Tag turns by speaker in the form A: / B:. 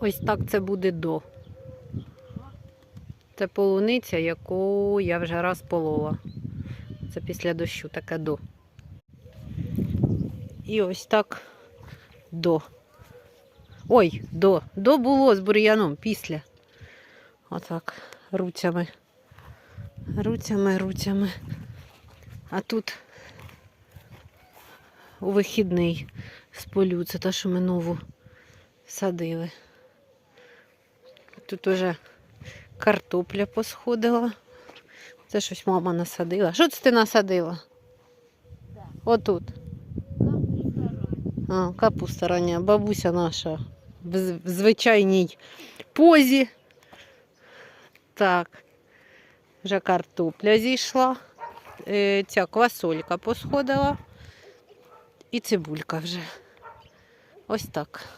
A: Ось так це буде до. Це полуниця, яку я вже раз полола. Це після дощу таке до. І ось так до. Ой, до. До було з бур'яном після. Отак. Руцями. Руцями, руцями. А тут у вихідний з. Це те, що ми нову садили. Тут уже картопля посходила. Це щось мама насадила. Що це ти насадила? Отут. А, капуста рання. Бабуся наша в в звичайній позі. Так. Вже картопля зійшла. Е, Ця квасолька посходила. І цибулька вже. Ось так.